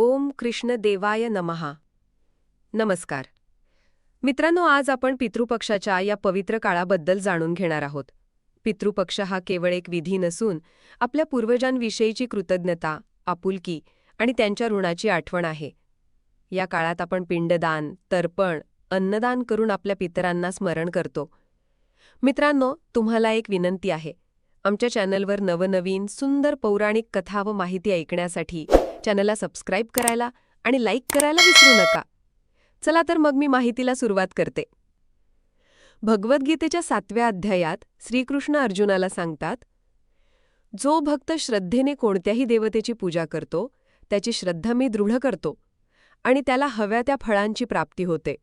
ओम कृष्ण देवाय नमहा नमस्कार. मित्रांनो आज आपण पितृपक्षाच्या या पवित्र काळाबद्दल जाणून घेणार आहोत. पितृपक्ष हा केवळ एक विधी नसून आपल्या पूर्वजांविषयीची कृतज्ञता आपुलकी आणि त्यांच्या ऋणाची आठवण आहे. या काळात आपण पिंडदान तर्पण अन्नदान करून आपल्या पितरांना स्मरण करतो. मित्रांनो तुम्हाला एक विनंती आहे. आमच्या चॅनलवर नवनवीन सुंदर पौराणिक कथा व माहिती ऐकण्यासाठी चॅनलला सबस्क्राईब करायला आणि लाईक करायला विसरू नका. चला तर मग मी माहितीला सुरुवात करते. भगवद्गीतेच्या सातव्या अध्यायात श्रीकृष्ण अर्जुनाला सांगतात जो भक्त श्रद्धेने कोणत्याही देवतेची पूजा करतो त्याची श्रद्धा मी दृढ करतो आणि त्याला हव्या त्या फळांची प्राप्ती होते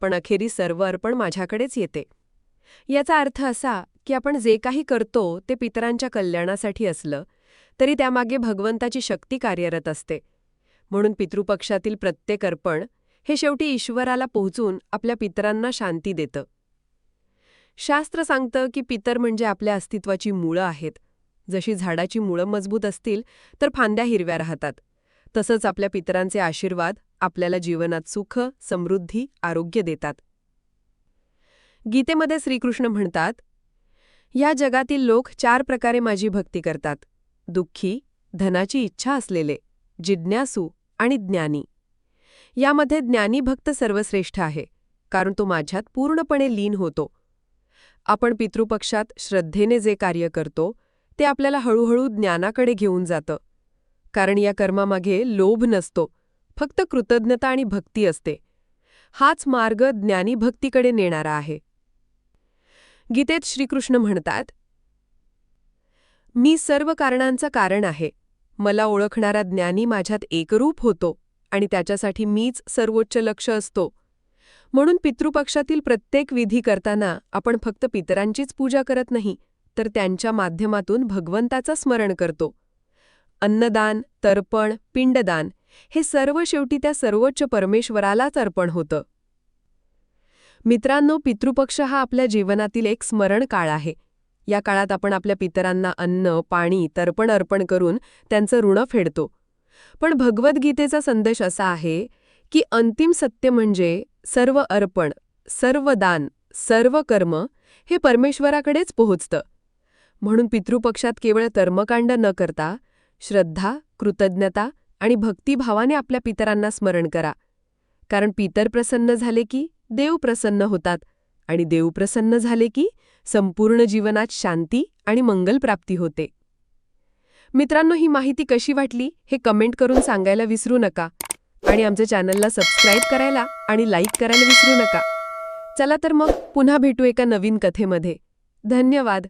पण अखेरी सर्व अर्पण माझ्याकडेच येते. याचा अर्थ असा की आपण जे काही करतो ते पितरांच्या कल्याणासाठी असलं तरी त्यामागे भगवंताची शक्ती कार्यरत असते. म्हणून पितृपक्षातील प्रत्येक अर्पण हे शेवटी ईश्वराला पोहोचून आपल्या पितरांना शांती देतं. शास्त्र सांगतं की पितर म्हणजे आपल्या अस्तित्वाची मुळं आहेत. जशी झाडाची मुळं मजबूत असतील तर फांद्या हिरव्या राहतात. तसंच आपल्या पितरांचे आशीर्वाद आपल्याला जीवनात सुख समृद्धी आरोग्य देतात. गीतेमध्ये श्रीकृष्ण म्हणतात या जगातील लोक चार प्रकारे माझी भक्ती करतात. दुःखी धनाची इच्छा असलेले जिज्ञासू आणि ज्ञानी. यामध्ये ज्ञानी भक्त सर्वश्रेष्ठ आहे कारण तो माझ्यात पूर्णपणे लीन होतो. आपण पितृपक्षात श्रद्धेने जे कार्य करतो ते आपल्याला हळूहळू ज्ञानाकडे घेऊन जातं. कारण या कर्मामागे लोभ नसतो फक्त कृतज्ञता आणि भक्ती असते. हाच मार्ग ज्ञानी भक्तीकडे नेणारा आहे. गीतेत श्रीकृष्ण म्हणतात मी सर्व कारणांचं कारण आहे. मला ओळखणारा ज्ञानी माझ्यात एकरूप होतो आणि त्याच्यासाठी मीच सर्वोच्च लक्ष असतो. म्हणून पितृपक्षातील प्रत्येक विधी करताना आपण फक्त पितरांचीच पूजा करत नाही तर त्यांच्या माध्यमातून भगवंताचं स्मरण करतो. अन्नदान तर्पण पिंडदान हे सर्व शेवटी त्या सर्वोच्च परमेश्वरालाच अर्पण होतं. मित्रांनो पितृपक्ष हा आपल्या जीवनातील एक स्मरण काळ आहे. या काळात आपण आपल्या पितरांना अन्न पाणी तर्पण अर्पण करून त्यांचं ऋण फेडतो. पण भगवद्गीतेचा संदेश असा आहे की अंतिम सत्य म्हणजे सर्व अर्पण सर्व दान सर्व कर्म हे परमेश्वराकडेच पोहोचतं. म्हणून पितृपक्षात केवळ कर्मकांड न करता श्रद्धा कृतज्ञता आणि भक्तिभावाने आपल्या पितरांना स्मरण करा. कारण पितर प्रसन्न झाले की देव प्रसन्न होतात आणि देव प्रसन्न झाले की संपूर्ण जीवनात शांती आणि मंगलप्राप्ती होते. मित्रांनो ही माहिती कशी वाटली हे कमेंट करून सांगायला विसरू नका आणि आमच्या चॅनलला सबस्क्राईब करायला आणि लाईक करायला विसरू नका. चला तर मग पुन्हा भेटू एका नवीन कथेमध्ये. धन्यवाद.